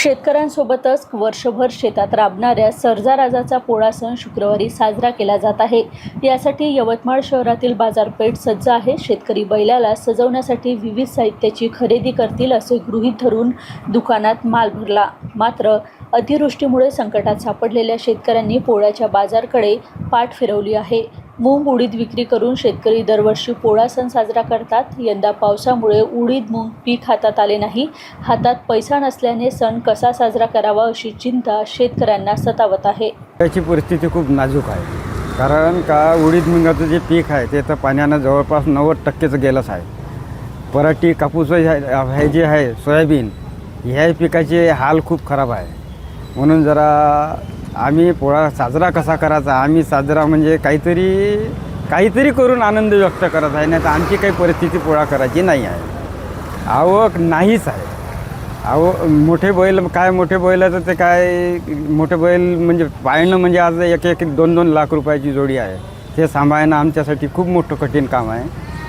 शेतकऱ्यांसोबतच वर्षभर शेतात राबणाऱ्या सर्जा राजाचा पोळा सण शुक्रवारी साजरा केला जात आहे. यासाठी यवतमाळ शहरातील बाजारपेठ सज्ज आहे. शेतकरी बैलाला सजवण्यासाठी विविध साहित्याची खरेदी करतील असे गृहीत धरून दुकानात माल भरला. मात्र अतिवृष्टीमुळे संकटात सापडलेल्या शेतकऱ्यांनी पोळ्याच्या बाजारकडे पाठ फिरवली आहे. मूग उडीद विक्री करून शेतकरी दरवर्षी पोळा सण साजरा करतात. यंदा पावसामुळे उडीद मूग पीक हातात आले नाही. हातात पैसा नसल्याने सण कसा साजरा करावा अशी चिंता शेतकऱ्यांना सतावत आहे. त्याची परिस्थिती खूप नाजूक आहे. कारण का उडीद मुंगाचं जे पीक आहे ते तर पाण्यानं जवळपास नव्वद टक्केचं गेलंच आहे. पराठी कापूस हे हे जे आहे सोयाबीन ह्या पिकाचे हाल खूप खराब आहे. म्हणून जरा आम्ही पोळा साजरा कसा करायचा? आम्ही साजरा म्हणजे काहीतरी काहीतरी करून आनंद व्यक्त करत आहे नाही तर आमची काही परिस्थिती पोळा करायची नाही आहे. आवक नाहीच आहे. अहो मोठे बैल काय मोठे बैल तर ते काय मोठे बैल म्हणजे पाळणं म्हणजे आज एक एक दोन दोन लाख रुपयाची जोडी आहे. ते सांभाळणं आमच्यासाठी खूप मोठं कठीण काम आहे.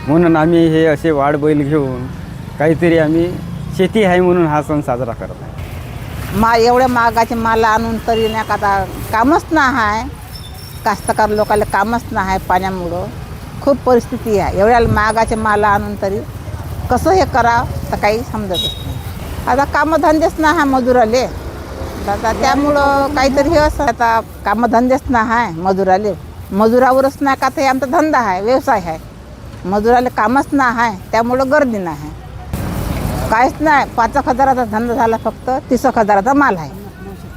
म्हणून आम्ही हे असे वाढ बैल घेऊन काहीतरी आम्ही शेती आहे म्हणून हा सण साजरा करत आहे. मा एवढ्या महागाचे माल आणून तरी नाही का आता कामच ना आहे कास्तकार लोकांना कामच ना आहे पाण्यामुळं. खूप परिस्थिती आहे. एवढ्या महागाचे माल आणून तरी कसं हे करावं? तर काही समजतच नाही. आता कामधंदेच ना आहे मजुराले. आता त्यामुळं काहीतरी हे असं आता कामधंदेच ना आहे मजुराले. मजुरावरच नाही का ते आमचा धंदा आहे व्यवसाय आहे. मजुराले कामच ना आहे त्यामुळं गर्दी नाही. आहे काहीच नाही. पाच एक हजाराचा धंदा झाला फक्त तीस एक हजाराचा माल आहे.